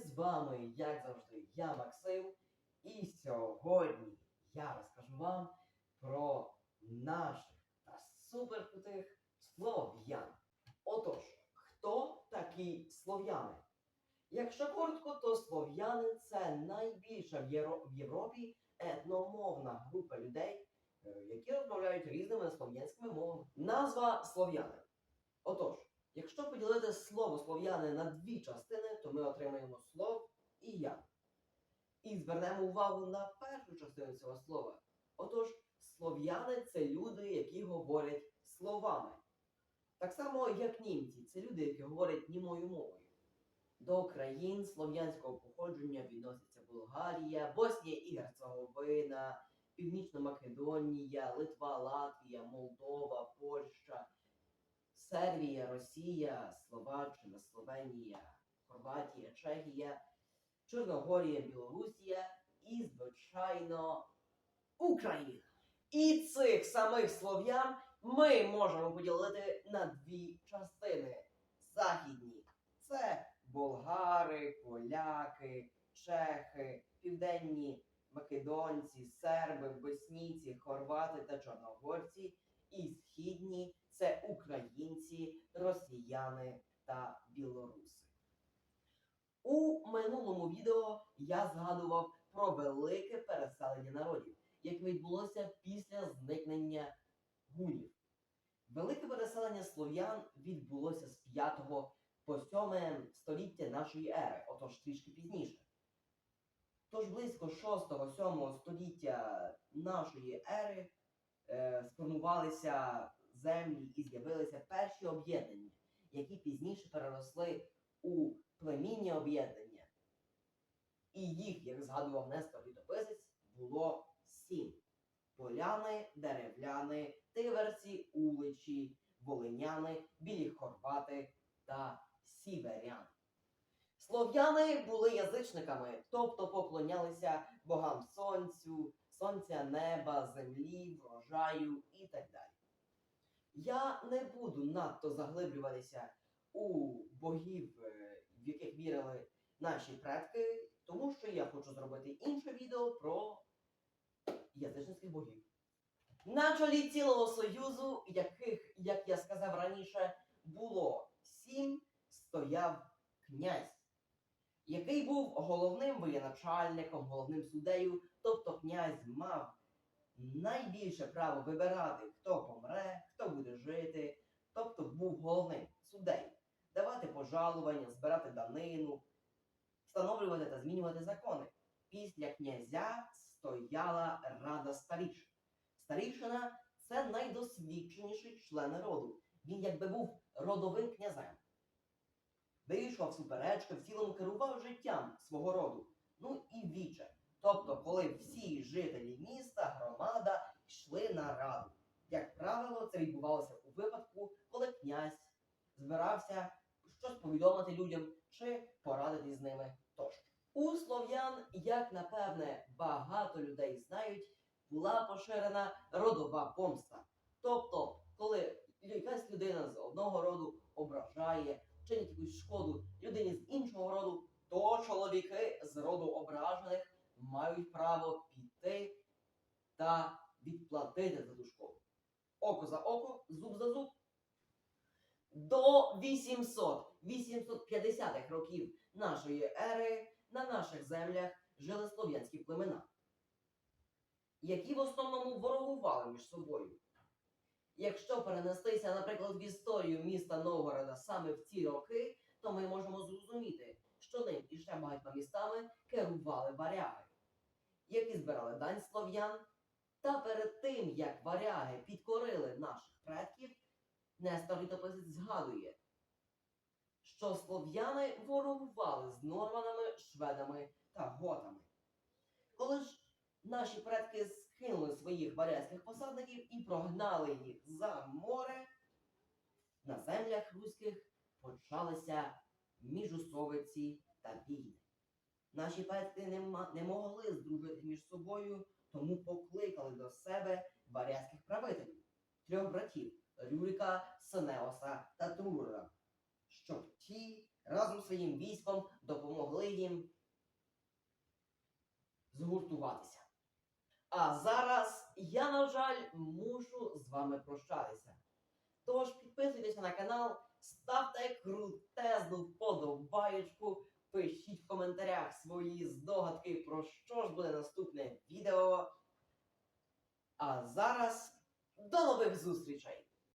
з вами, як завжди, я Максим. І сьогодні я розкажу вам про наших та суперкрутих слов'ян. Отож, хто такі слов'яни? Якщо коротко, то слов'яни це найбільша в Європі етномовна група людей, е, які розмовляють різними слов'янськими мовами. Назва слов'яни. Отож, якщо поділити слово слов'яни на дві частини, то ми отримаємо слов і я. І звернемо увагу на першу частину цього слова. Отож, слов'яни це люди, які говорять словами. Так само, як німці, це люди, які говорять німою мовою. До країн слов'янського походження відносяться Болгарія, Боснія і Герцеговина, Північна Македонія, Литва, Латвія, Молдова, Польща, Сербія, Росія, Словаччина, Словенія, Хорватія, Чехія, Чорногорія, Білорусія і, звичайно, Україна. І цих самих слов'ян ми можемо поділити на дві частини. Західні це болгари, поляки, чехи, південні македонці, серби, боснійці, хорвати та чорногорці. І східні це українці, росіяни та білоруси. У минулому відео я згадував про велике переселення народів, яке відбулося після зникнення гунів. Велике переселення слов'ян відбулося з 5 по 7 століття нашої ери, отож трішки пізніше. Тож близько 6-7 століття нашої ери е, сформувалися землі і з'явилися перші об'єднання, які пізніше переросли у племінні об'єднання. І їх, як згадував Нестор Літописець, було сім: поляни, деревляни, тиверці, уличі, волиняни, білі хорвати та сіверяни. Слов'яни були язичниками, тобто поклонялися богам сонцю, сонця, неба, землі, врожаю і так далі. Я не буду надто заглиблюватися у богів, е, в яких вірили наші предки, тому що я хочу зробити інше відео про язичницьких богів. На чолі цілого союзу, яких, як я сказав раніше, було сім, стояв князь, який був головним воєначальником, головним суддею, тобто князь мав найбільше право вибирати, хто помре, хто буде жити, тобто був головним суддею, давати пожалування, збирати данину, встановлювати та змінювати закони. Після князя стояла рада старішин. Старішина це найдосвідченіший член роду. Він якби був родовим князем. Вирішував суперечки, в цілому керував життям свого роду. Ну і віче. Тобто, коли всі жителі міста, громада йшли на раду. Як правило, це відбувалося у випадку, коли князь збирався щось повідомити людям чи порадити з ними тощо. У слов'ян, як напевне, багато людей знають, була поширена родова помста. Тобто, коли якась людина з одного роду ображає, чинить якусь шкоду людині з іншого роду, то чоловіки з роду ображених мають право піти та відплатити за ту шкоду. Око за око, зуб за зуб. До 800 850-х років нашої ери на наших землях жили слов'янські племена, які в основному ворогували між собою. Якщо перенестися, наприклад, в історію міста Новгорода саме в ці роки, то ми можемо зрозуміти, що ним і ще багатьма містами керували варяги, які збирали дань слов'ян. Та перед тим, як варяги підкорили наших предків, Нестор Літописець згадує, що слов'яни ворогували з норманами, шведами та готами. Коли ж наші предки скинули своїх варязьких посадників і прогнали їх за море, на землях руських почалися міжусовиці та війни. Наші предки не, не могли здружити між собою, тому покликали до себе варязьких правителів, трьох братів Рюрика, Сенеоса та Трурора, щоб ті разом своїм військом допомогли їм згуртуватися. А зараз я, на жаль, мушу з вами прощатися. Тож підписуйтеся на канал, ставте крутезну вподобаєчку, свої здогадки, про що ж буде наступне відео. А зараз до нових зустрічей!